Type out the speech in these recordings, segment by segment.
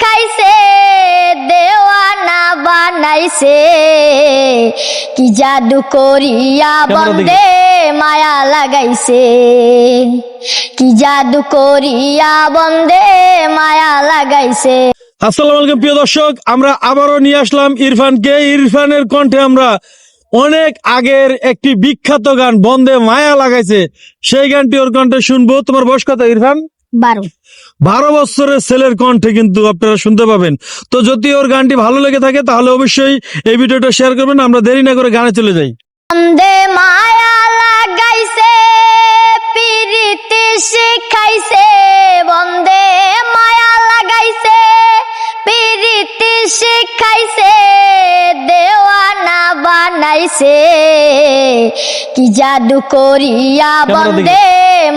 খাইছে দেওয়ানা বানাইছে। কি জাদু করিয়া বন্দে মায়া লাগাইছে। কি জাদু করিয়া বন্দে মায়া লাগাইছে। আসসালামু আলাইকুম প্রিয় দর্শক আমরা আবারও নিয়ে আসলাম ইরফানকে। ইরফানের কণ্ঠে আমরা অনেক আগের একটি বিখ্যাত গান বন্দে মায়া লাগাইছে। সেই গানটি ওর কণ্ঠে শুনব। তোমার বয়স কথা ইরফান? বারো। বারো বছরের ছেলের কণ্ঠে কিন্তু আপনারা শুনতে পাবেন। তো যদি ওর গানটি ভালো লেগে থাকে তাহলে অবশ্যই এই ভিডিওটা শেয়ার করবেন। আমরা দেরি না করে গানে চলে যাই। বন্দে মায়া লাগাইছে পিরিতি শিখাইছে। বন্দে মায়া লাগাইছে পিরিতি শিখাইছে। দেওয়ানা বানাইছে। কি জাদু করিয়া বন্দে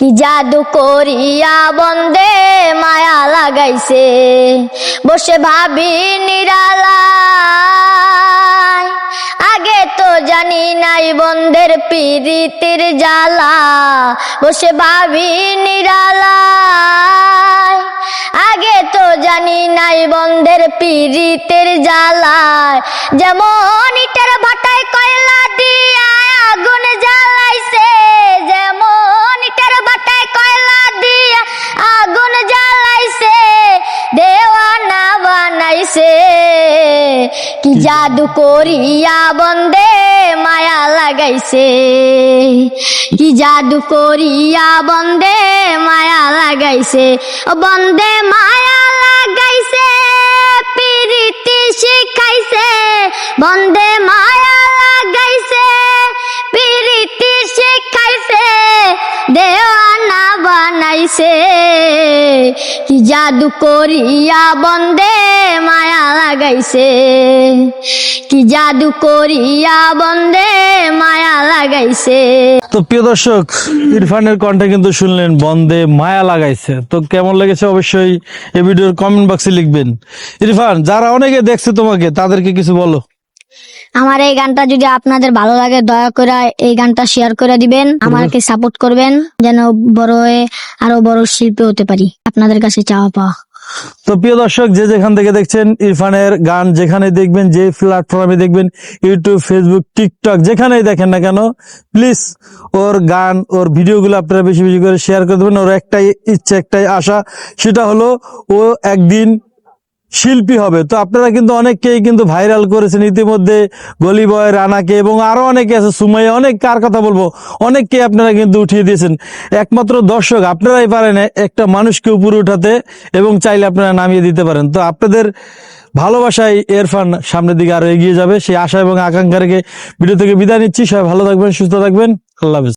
কি জাদু করিয়া বন্দে মায়া লাগাইছে? বসে ভাবি নিরালায়। আগে তো জানি নাই বন্ধের পিরিতির জ্বালা। বসে ভাবি নিরালায়। আগে তো জানি নাই বন্ধের পিরিতের জ্বালায় যেমন ইটার ভাটায় কয়লা দিয়া বানাইছে কি জাদু করিয়া বন্দে মায়া লাগাইছে। কি জাদু করিয়া বন্দে মায়া লাগাইছে। বন্দে মায়া লাগাইছে পিরিতি শিখাইছে। বন্দে মায়া লাগাইছে পিরিতি শিখাইছে। দেওয়ানা বানাইছে। কি জাদু করিয়া বন্দে মায়া লাগাইছে? কি জাদু করিয়া বন্দে মায়া লাগাইছে? তো প্রিয় দর্শক, ইরফানের কণ্ঠে কিন্তু শুনলেন, বন্দে মায়া লাগাইছে। তো কেমন লেগেছে অবশ্যই এই ভিডিওর কমেন্ট বক্সে লিখবেন। ইরফান, যারা অনেকে দেখছে তোমাকে, তাদেরকে কিছু বলো। আমার এই গানটা যদি আপনাদের ভালো লাগে দয়া করে এই গানটা শেয়ার করে দিবেন। আমাকে সাপোর্ট করবেন যেন বড় হয়ে আরও বড় শিল্পী হতে পারি। আপনাদের কাছে চাওয়া পাওয়া। তো প্রিয় দর্শক যে যেখান থেকে দেখছেন ইরফানের গান যেখানে দেখবেন যে প্ল্যাটফর্মে দেখবেন ইউটিউব ফেসবুক টিকটক যেখানেই দেখেন না কেন প্লিজ ওর গান ওর ভিডিওগুলো আপনারা বেশি বেশি করে শেয়ার করে দেবেন। ওর একটাই ইচ্ছে একটাই আশা সেটা হলো ও একদিন শিল্পী হবে। তো আপনারা কিন্তু অনেককেই কিন্তু ভাইরাল করেছেন। ইতিমধ্যে গলি বয় রানাকে এবং আরও অনেকে আছে। সুমাইয়া, অনেক কার কথা বলব? অনেককে আপনারা কিন্তু উঠিয়ে দিয়েছেন। একমাত্র দর্শক, আপনারাই পারেন একটা মানুষকে উপরে উঠাতে এবং চাইলে আপনারা নামিয়ে দিতে পারেন। তো আপনাদের ভালোবাসায় এরফান সামনের দিকে আরও এগিয়ে যাবে। সেই আশা এবং আকাঙ্ক্ষা রেখে ভিডিও থেকে বিদায় নিচ্ছি। সবাই ভালো থাকবেন, সুস্থ থাকবেন। আল্লাহ